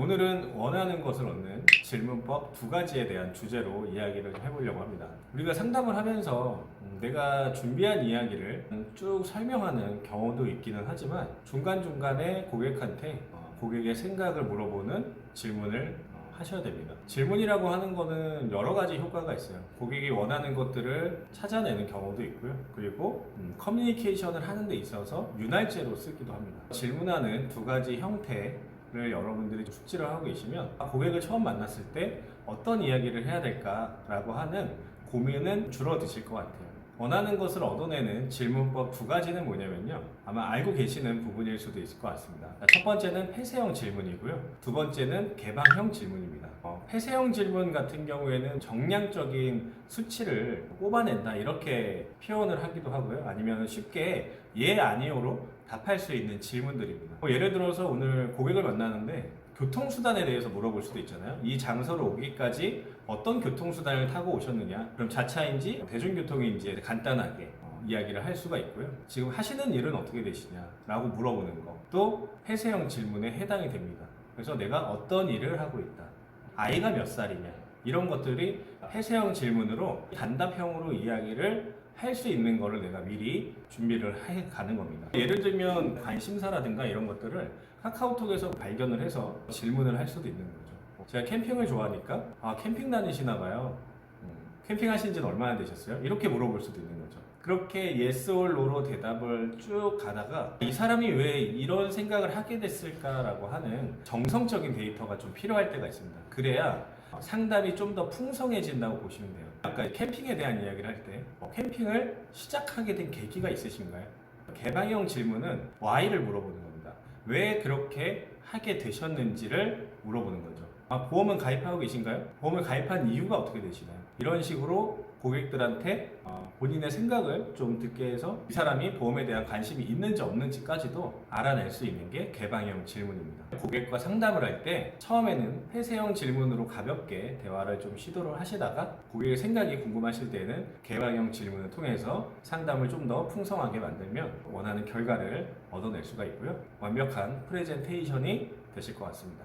오늘은 원하는 것을 얻는 질문법 두 가지에 대한 주제로 이야기를 좀 해보려고 합니다. 우리가 상담을 하면서 음, 내가 준비한 이야기를 쭉 설명하는 경우도 있기는 하지만 중간중간에 고객한테 어, 고객의 생각을 물어보는 질문을 어, 하셔야 됩니다. 질문이라고 하는 거는 여러 가지 효과가 있어요. 고객이 원하는 것들을 찾아내는 경우도 있고요. 그리고 음, 커뮤니케이션을 하는 데 있어서 윤활제로 쓰기도 합니다. 질문하는 두 가지 형태 를 여러분들이 숙지를 하고 계시면 고객을 처음 만났을 때 어떤 이야기를 해야 될까라고 하는 고민은 줄어드실 것 같아요. 원하는 것을 얻어내는 질문법 두 가지는 뭐냐면요. 아마 알고 계시는 부분일 수도 있을 것 같습니다. 첫 번째는 폐쇄형 질문이고요. 두 번째는 개방형 질문입니다. 어, 폐쇄형 질문 같은 경우에는 정량적인 수치를 뽑아낸다 이렇게 표현을 하기도 하고요. 아니면 쉽게 예 아니요로 답할 수 있는 질문들입니다. 뭐 예를 들어서 오늘 고객을 만나는데 교통수단에 대해서 물어볼 수도 있잖아요. 이 장소로 오기까지 어떤 교통수단을 타고 오셨느냐? 그럼 자차인지 대중교통인지 간단하게 어, 이야기를 할 수가 있고요. 지금 하시는 일은 어떻게 되시냐? 라고 물어보는 거. 또 폐쇄형 질문에 해당이 됩니다. 그래서 내가 어떤 일을 하고 있다. 아이가 몇 살이냐? 이런 것들이 폐쇄형 질문으로 단답형으로 이야기를 할 수 있는 거를 내가 미리 준비를 해 가는 겁니다. 예를 들면 관심사라든가 이런 것들을 카카오톡에서 발견을 해서 질문을 할 수도 있는 거죠. 제가 캠핑을 좋아하니까 아 캠핑 다니시나 봐요. 음, 캠핑 하신 지는 얼마나 되셨어요? 이렇게 물어볼 수도 있는 거죠. 그렇게 yes or no로 대답을 쭉 가다가 이 사람이 왜 이런 생각을 하게 됐을까라고 하는 정성적인 데이터가 좀 필요할 때가 있습니다. 그래야 상담이 좀 더 풍성해진다고 보시면 돼요. 아까 캠핑에 대한 이야기를 할 때 캠핑을 시작하게 된 계기가 있으신가요? 개방형 질문은 why를 물어보는 겁니다. 왜 그렇게 하게 되셨는지를 물어보는 거죠. 아, 보험은 가입하고 계신가요? 보험을 가입한 이유가 어떻게 되시나요? 이런 식으로 고객들한테 어, 본인의 생각을 좀 듣게 해서 이 사람이 보험에 대한 관심이 있는지 없는지까지도 알아낼 수 있는 게 개방형 질문입니다. 고객과 상담을 할 때 처음에는 폐쇄형 질문으로 가볍게 대화를 좀 시도를 하시다가 고객의 생각이 궁금하실 때는 개방형 질문을 통해서 상담을 좀 더 풍성하게 만들면 원하는 결과를 얻어낼 수가 있고요. 완벽한 프레젠테이션이 되실 것 같습니다.